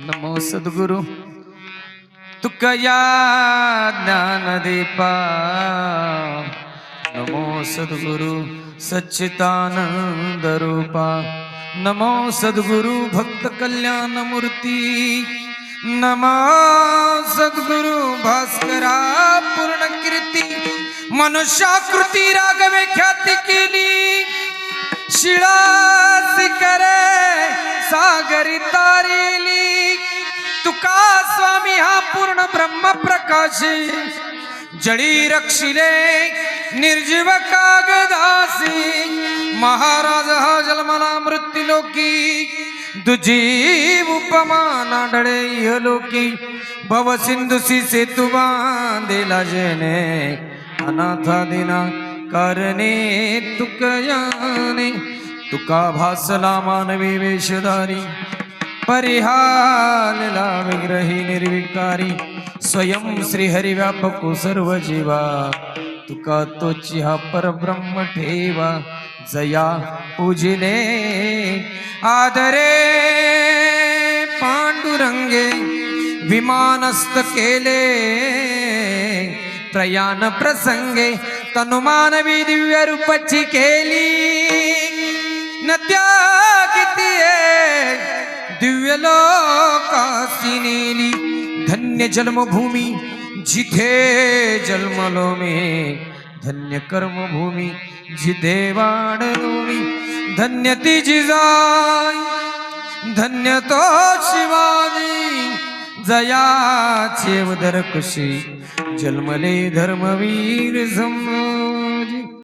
नमो सद्गुरु। तुकया ज्ञानदीपा। नमो सद्गुरु सच्चिदानंद रूपा। नमो सद्गुरु भक्त कल्याण मूर्ती। नमो सद्गुरु भास्करा पूर्ण कीर्ती मनुष्याकृती रागवे ख्याती केली। शिळा करे सागरी तारेली। तुका स्वामी हा पूर्ण ब्रह्म प्रकाशी जडी रक्षिले निर्जीव कागदासी. महाराज हा जन्मला मृत्यू लोकी दुजी उपमान आढळे इहलोकी. भव सिंधुसी सेतु बांधेला जेने अनाथा दिना करणे तुकयाने. तुका भासला मानवी वेशधारी. परिहालला विग्रही निर्विकारी स्वयं श्रीहरी व्यापको सर्व जीवा तुका तोची हा परब्रह्म ठेवा जया पूजिले। आदरे पांडुरंगे विमानस्त केले। त्रयान प्रसंगे तनुमानवी दिव्य रूपाची केली। दिव्य लोकासी नेली धन्य जन्मभूमी जिथे जन्मलो मे धन्य कर्मभूमी जिथे वाढलो मी धन्य ती जिजाई धन्य तो शिवाजी जयाचे उदर कुशी जन्मले धर्मवीर जम